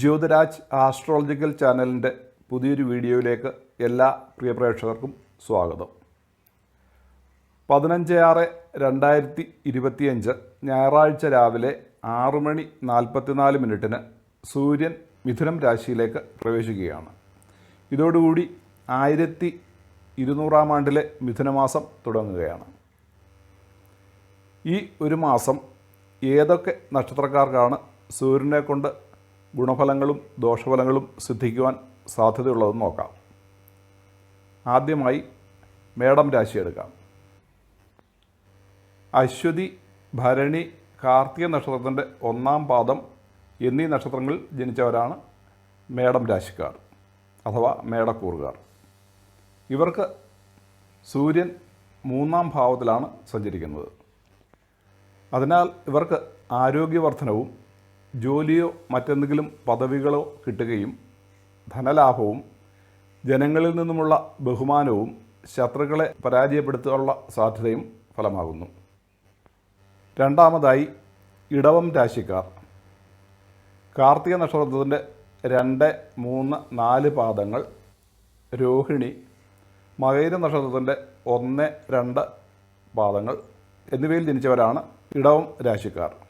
Jyothiraj astrological ചാനലിന്റെ പുതിയൊരു വീഡിയോയിലേക്ക് എല്ലാ പ്രിയ പ്രേക്ഷകർക്കും സ്വാഗതം. പതിനഞ്ച് ആറ് രണ്ടായിരത്തി ഇരുപത്തിയഞ്ച് ഞായറാഴ്ച രാവിലെ ആറ് മണി നാൽപ്പത്തിനാല് മിനിറ്റിന് സൂര്യൻ മിഥുനം രാശിയിലേക്ക് പ്രവേശിക്കുകയാണ്. ഇതോടുകൂടി ആയിരത്തി ഇരുന്നൂറാം ആണ്ടിലെ മിഥുനമാസം തുടങ്ങുകയാണ്. ഈ ഒരു മാസം ഏതൊക്കെ നക്ഷത്രക്കാർക്കാണ് സൂര്യനെ കൊണ്ട് ഗുണഫലങ്ങളും ദോഷഫലങ്ങളും സിദ്ധിക്കുവാൻ സാധ്യതയുള്ളതെന്ന് നോക്കാം. ആദ്യമായി മേടം രാശി എടുക്കാം. അശ്വതി ഭരണി കാർത്തിക നക്ഷത്രത്തിന്റെ ഒന്നാം പാദം എന്നീ നക്ഷത്രങ്ങളിൽ ജനിച്ചവരാണ് മേടം രാശിക്കാർ അഥവാ മേടക്കൂറുകാർ. ഇവർക്ക് സൂര്യൻ മൂന്നാം ഭാവത്തിലാണ് സഞ്ചരിക്കുന്നത്. അതിനാൽ ഇവർക്ക് ആരോഗ്യവർദ്ധനവും ജോലിയോ മറ്റെന്തെങ്കിലും പദവികളോ കിട്ടുകയും ധനലാഭവും ജനങ്ങളിൽ നിന്നുമുള്ള ബഹുമാനവും ശത്രുക്കളെ പരാജയപ്പെടുത്താനുള്ള സാധ്യതയും ഫലമാകുന്നു. രണ്ടാമതായി ഇടവം രാശിക്കാർ. കാർത്തിക നക്ഷത്രത്തിന്റെ രണ്ട് മൂന്ന് നാല് പാദങ്ങൾ. രോഹിണി മകൈര നക്ഷത്രത്തിന്റെ ഒന്ന് രണ്ട് പാദങ്ങൾ. എന്നിവയിൽ ജനിച്ചവരാണ് ഇടവം രാശിക്കാർ.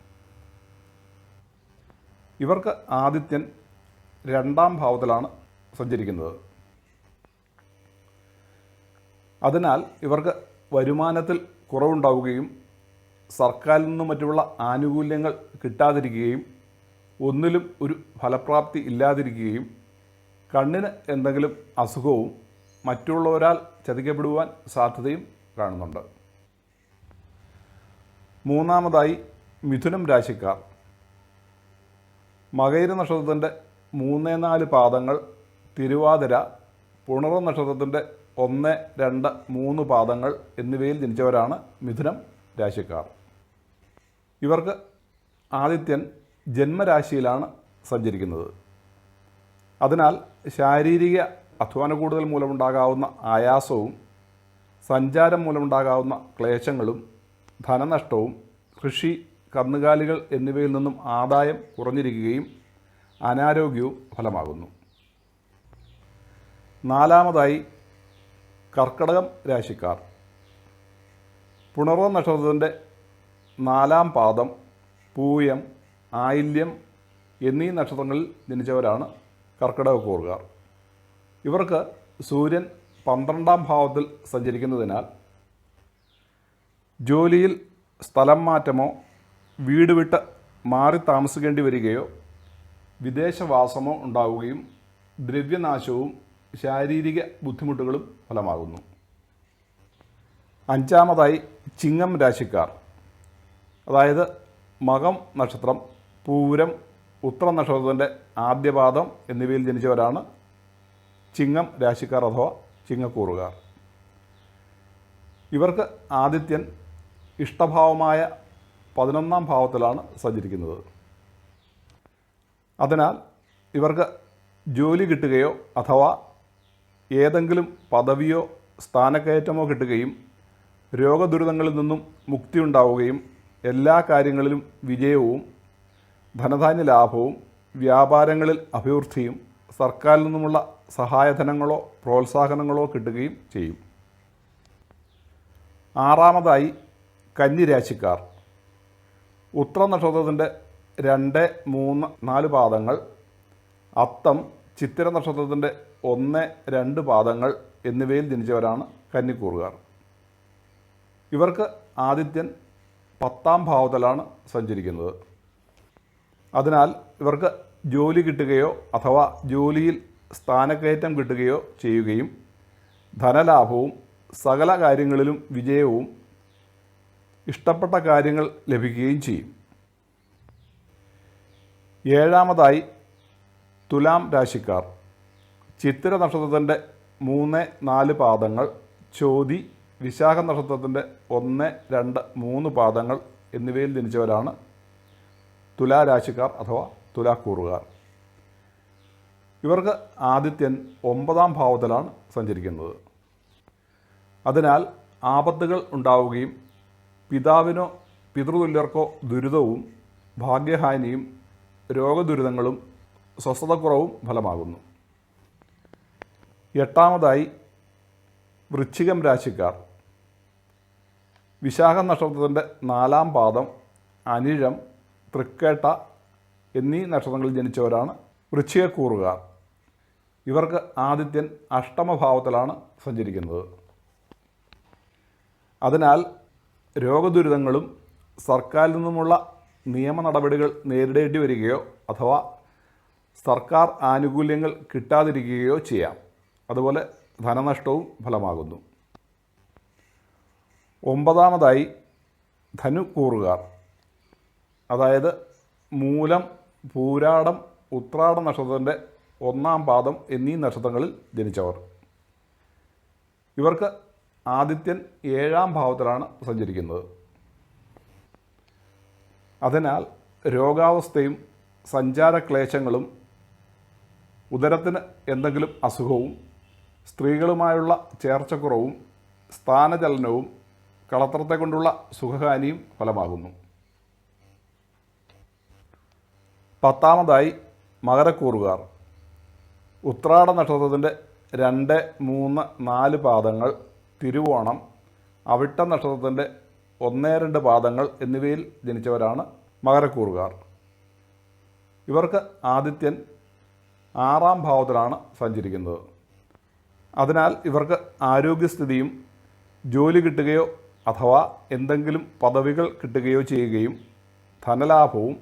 ഇവർക്ക് ആദിത്യൻ രണ്ടാം ഭാവത്തിലാണ് സഞ്ചരിക്കുന്നത്. അതിനാൽ ഇവർക്ക് വരുമാനത്തിൽ കുറവുണ്ടാവുകയും സർക്കാരിൽ നിന്നും മറ്റുള്ള ആനുകൂല്യങ്ങൾ കിട്ടാതിരിക്കുകയും ഒന്നിലും ഒരു ഫലപ്രാപ്തി ഇല്ലാതിരിക്കുകയും കണ്ണിന് എന്തെങ്കിലും അസുഖവും മറ്റുള്ളവരാൽ ചതിക്കപ്പെടുവാൻ സാധ്യതയും കാണുന്നുണ്ട്. മൂന്നാമതായി മിഥുനം രാശിക്കാർ. മകയിര നക്ഷത്രത്തിന്റെ മൂന്ന് നാല് പാദങ്ങൾ തിരുവാതിര പുണറ നക്ഷത്രത്തിന്റെ ഒന്ന് രണ്ട് മൂന്ന് പാദങ്ങൾ എന്നിവയിൽ ജനിച്ചവരാണ് മിഥുനം രാശിക്കാർ. ഇവർക്ക് ആദിത്യൻ ജന്മരാശിയിലാണ് സഞ്ചരിക്കുന്നത്. അതിനാൽ ശാരീരിക അധ്വാന കൂടുതൽ മൂലമുണ്ടാകാവുന്ന ആയാസവും സഞ്ചാരം മൂലമുണ്ടാകാവുന്ന ക്ലേശങ്ങളും ധനനഷ്ടവും കൃഷി കന്നുകാലികൾ എന്നിവയിൽ നിന്നും ആദായം കുറഞ്ഞിരിക്കുകയും അനാരോഗ്യവും ഫലമാകുന്നു. നാലാമതായി കർക്കടകം രാശിക്കാർ. പുണർവ നക്ഷത്രത്തിന്റെ നാലാം പാദം പൂയം ആയില്യം എന്നീ നക്ഷത്രങ്ങളിൽ ജനിച്ചവരാണ് കർക്കിടകക്കൂറുകാർ. ഇവർക്ക് സൂര്യൻ പന്ത്രണ്ടാം ഭാവത്തിൽ സഞ്ചരിക്കുന്നതിനാൽ ജോലിയിൽ സ്ഥലം മാറ്റമോ വീട് വിട്ട് മാറി താമസിക്കേണ്ടി വരികയോ വിദേശവാസമോ ഉണ്ടാവുകയും ദ്രവ്യനാശവും ശാരീരിക ബുദ്ധിമുട്ടുകളും ഫലമാകുന്നു. അഞ്ചാമതായി ചിങ്ങം രാശിക്കാർ. അതായത് മകം നക്ഷത്രം പൂരം ഉത്ര നക്ഷത്രത്തിന്റെ ആദ്യപാദം എന്നിവയിൽ ജനിച്ചവരാണ് ചിങ്ങം രാശിക്കാർ അഥവാ ചിങ്ങക്കൂറുകാർ. ഇവർക്ക് ആദിത്യൻ ഇഷ്ടഭാവമായ പതിനൊന്നാം ഭാവത്തിലാണ് സഞ്ചരിക്കുന്നത്. അതിനാൽ ഇവർക്ക് ജോലി കിട്ടുകയോ അഥവാ ഏതെങ്കിലും പദവിയോ സ്ഥാനക്കയറ്റമോ കിട്ടുകയും രോഗദുരിതങ്ങളിൽ നിന്നും മുക്തി ഉണ്ടാവുകയും എല്ലാ കാര്യങ്ങളിലും വിജയവും ധനധാന്യ ലാഭവും വ്യാപാരങ്ങളിൽ അഭിവൃദ്ധിയും സർക്കാരിൽ നിന്നുമുള്ള സഹായധനങ്ങളോ പ്രോത്സാഹനങ്ങളോ കിട്ടുകയും ചെയ്യും. ആറാമതായി കന്നിരാശിക്കാർ ഉത്ര നക്ഷത്രത്തിന്റെ രണ്ട് മൂന്ന് നാല് പാദങ്ങൾ അത്തം ചിത്തിര നക്ഷത്രത്തിന്റെ ഒന്ന് രണ്ട് പാദങ്ങൾ എന്നിവയിൽ ജനിച്ചവരാണ് കന്നിക്കൂറുകാർ. ഇവർക്ക് ആദിത്യൻ പത്താം ഭാവത്തിലാണ് സഞ്ചരിക്കുന്നത്. അതിനാൽ ഇവർക്ക് ജോലി കിട്ടുകയോ അഥവാ ജോലിയിൽ സ്ഥാനക്കയറ്റം കിട്ടുകയോ ചെയ്യുകയും ധനലാഭവും സകല കാര്യങ്ങളിലും വിജയവും ഇഷ്ടപ്പെട്ട കാര്യങ്ങൾ ലഭിക്കുകയും ചെയ്യും. ഏഴാമതായി തുലാം രാശിക്കാർ. ചിത്തിര നക്ഷത്രത്തിന്റെ മൂന്ന് നാല് പാദങ്ങൾ ചോതി വിശാഖ നക്ഷത്രത്തിന്റെ ഒന്ന് രണ്ട് മൂന്ന് പാദങ്ങൾ എന്നിവയിൽ ജനിച്ചവരാണ് തുലാരാശിക്കാർ അഥവാ തുലാക്കൂറുകാർ ഇവർക്ക് ആദിത്യൻ ഒമ്പതാം ഭാവത്തിലാണ് സഞ്ചരിക്കുന്നത്. അതിനാൽ ആപത്തുകൾ ഉണ്ടാവുകയും പിതാവിനോ പിതൃതുല്യർക്കോ ദുരിതവും ഭാഗ്യഹാനിയും രോഗദുരിതങ്ങളും സ്വസ്ഥതക്കുറവും ഫലമാകുന്നു. എട്ടാമതായി വൃശ്ചികം രാശിക്കാർ. വിശാഖ നക്ഷത്രത്തിന്റെ നാലാം പാദം അനിഴം തൃക്കേട്ട എന്നീ നക്ഷത്രങ്ങളിൽ ജനിച്ചവരാണ് വൃശ്ചികക്കൂറുകാർ. ഇവർക്ക് ആദിത്യൻ അഷ്ടമഭാവത്തിലാണ് സഞ്ചരിക്കുന്നത്. അതിനാൽ രോഗദുരിതങ്ങളും സർക്കാരിൽ നിന്നുമുള്ള നിയമ നടപടികൾ നേരിടേണ്ടി വരികയോ അഥവാ സർക്കാർ ആനുകൂല്യങ്ങൾ കിട്ടാതിരിക്കുകയോ ചെയ്യാം. അതുപോലെ ധനനഷ്ടവും ഫലമാകുന്നു. ഒമ്പതാമതായി ധനുക്കൂറുകാർ അതായത് മൂലം പൂരാടം ഉത്രാട നക്ഷത്രത്തിന്റെ ഒന്നാം പാദം എന്നീ നക്ഷത്രങ്ങളിൽ ജനിച്ചവർ. ഇവർക്ക് ആദിത്യൻ ഏഴാം ഭാവത്തിലാണ് സഞ്ചരിക്കുന്നത്. അതിനാൽ രോഗാവസ്ഥയും സഞ്ചാരക്ലേശങ്ങളും ഉദരത്തിന് എന്തെങ്കിലും അസുഖവും സ്ത്രീകളുമായുള്ള ചേർച്ചക്കുറവും സ്ഥാനചലനവും കളത്രത്തെ കൊണ്ടുള്ള സുഖഹാനിയും ഫലമാകുന്നു. പത്താമതായി മകരക്കൂറുകാർ. ഉത്രാട നക്ഷത്രത്തിന്റെ രണ്ട് മൂന്ന് നാല് പാദങ്ങൾ തിരുവോണം അവിട്ട നക്ഷത്രത്തിന്റെ ഒന്നേ രണ്ട് പാദങ്ങൾ എന്നിവയിൽ ജനിച്ചവരാണ് മകരക്കൂറുകാർ. ഇവർക്ക് ആദിത്യൻ ആറാം ഭാവത്തിലാണ് സഞ്ചരിക്കുന്നത്. അതിനാൽ ഇവർക്ക് ആരോഗ്യസ്ഥിതിയും ജോലി കിട്ടുകയോ അഥവാ എന്തെങ്കിലും പദവികൾ കിട്ടുകയോ ചെയ്യുകയും ധനലാഭവും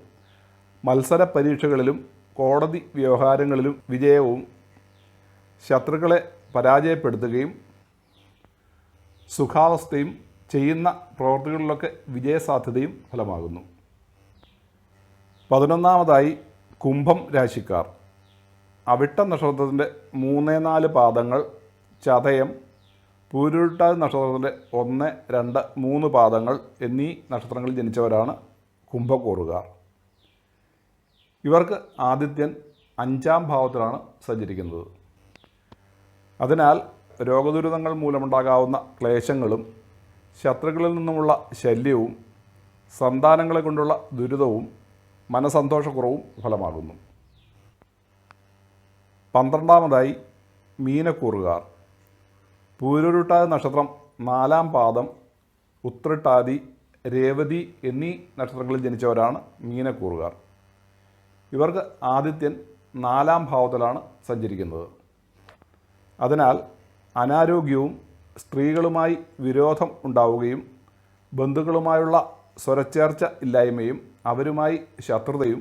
മത്സര പരീക്ഷകളിലും കോടതി വ്യവഹാരങ്ങളിലും വിജയവും ശത്രുക്കളെ പരാജയപ്പെടുത്തുകയും സുഖാവസ്ഥയും ചെയ്യുന്ന പ്രവർത്തികളിലൊക്കെ വിജയസാധ്യതയും ഫലമാകുന്നു. പതിനൊന്നാമതായി കുംഭം രാശിക്കാർ. അവിട്ട നക്ഷത്രത്തിന്റെ മൂന്ന് നാല് പാദങ്ങൾ ചതയം പൂരുട്ട നക്ഷത്രത്തിന്റെ ഒന്ന് രണ്ട് മൂന്ന് പാദങ്ങൾ എന്നീ നക്ഷത്രങ്ങളിൽ ജനിച്ചവരാണ് കുംഭക്കൂറുകാർ ഇവർക്ക് ആദിത്യൻ അഞ്ചാം ഭാവത്തിലാണ് സഞ്ചരിക്കുന്നത്. അതിനാൽ രോഗദുരിതങ്ങൾ മൂലമുണ്ടാകാവുന്ന ക്ലേശങ്ങളും ശത്രുക്കളിൽ നിന്നുമുള്ള ശല്യവും സന്താനങ്ങളെ കൊണ്ടുള്ള ദുരിതവും മനസന്തോഷക്കുറവും ഫലമാകുന്നു. പന്ത്രണ്ടാമതായി മീനക്കൂറുകാർ. പൂരുരുട്ടാതി നക്ഷത്രം നാലാം പാദം ഉത്രട്ടാതി രേവതി എന്നീ നക്ഷത്രങ്ങളിൽ ജനിച്ചവരാണ് മീനക്കൂറുകാർ. ഇവർക്ക് ആദിത്യൻ നാലാം ഭാവത്തിലാണ് സഞ്ചരിക്കുന്നത്. അതിനാൽ അനാരോഗ്യവും സ്ത്രീകളുമായി വിരോധം ഉണ്ടാവുകയും ബന്ധുക്കളുമായുള്ള സ്വരച്ചേർച്ച ഇല്ലായ്മയും അവരുമായി ശത്രുതയും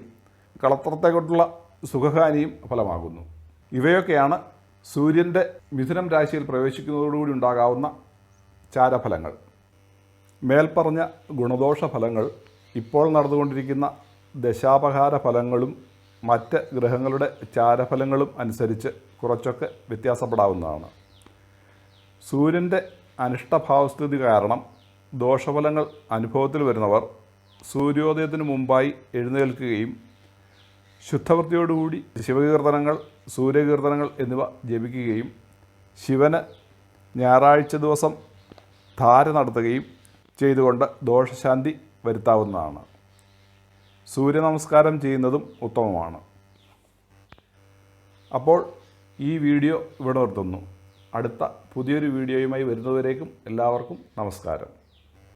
കളത്രത്തെ കൊണ്ടുള്ള സുഖഹാനിയും ഫലമാകുന്നു. ഇവയൊക്കെയാണ് സൂര്യന്റെ മിഥുനം രാശിയിൽ പ്രവേശിക്കുന്നതോടുകൂടി ഉണ്ടാകാവുന്ന ചാരഫലങ്ങൾ. മേൽപ്പറഞ്ഞ ഗുണദോഷ ഫലങ്ങൾ ഇപ്പോൾ നടന്നുകൊണ്ടിരിക്കുന്ന ദശാപഹാര ഫലങ്ങളും മറ്റ് ഗ്രഹങ്ങളുടെ ചാരഫലങ്ങളും അനുസരിച്ച് കുറച്ചൊക്കെ വ്യത്യാസപ്പെടാവുന്നതാണ്. സൂര്യന്റെ അനിഷ്ടഭാവസ്ഥിതി കാരണം ദോഷഫലങ്ങൾ അനുഭവത്തിൽ വരുന്നവർ സൂര്യോദയത്തിന് മുമ്പായി എഴുന്നേൽക്കുകയും ശുദ്ധവൃത്തിയോടുകൂടി ശിവകീർത്തനങ്ങൾ സൂര്യകീർത്തനങ്ങൾ എന്നിവ ജപിക്കുകയും ശിവന് ഞായറാഴ്ച ദിവസം ധാര നടത്തുകയും ചെയ്തുകൊണ്ട് ദോഷശാന്തി വരുത്താവുന്നതാണ്. സൂര്യ നമസ്കാരം ചെയ്യുന്നതും ഉത്തമമാണ്. അപ്പോൾ ഈ വീഡിയോ ഇവിടെ നിർത്തുന്നു. അടുത്ത പുതിയൊരു വീഡിയോയുമായി വരുന്നവരേക്കും എല്ലാവർക്കും നമസ്കാരം.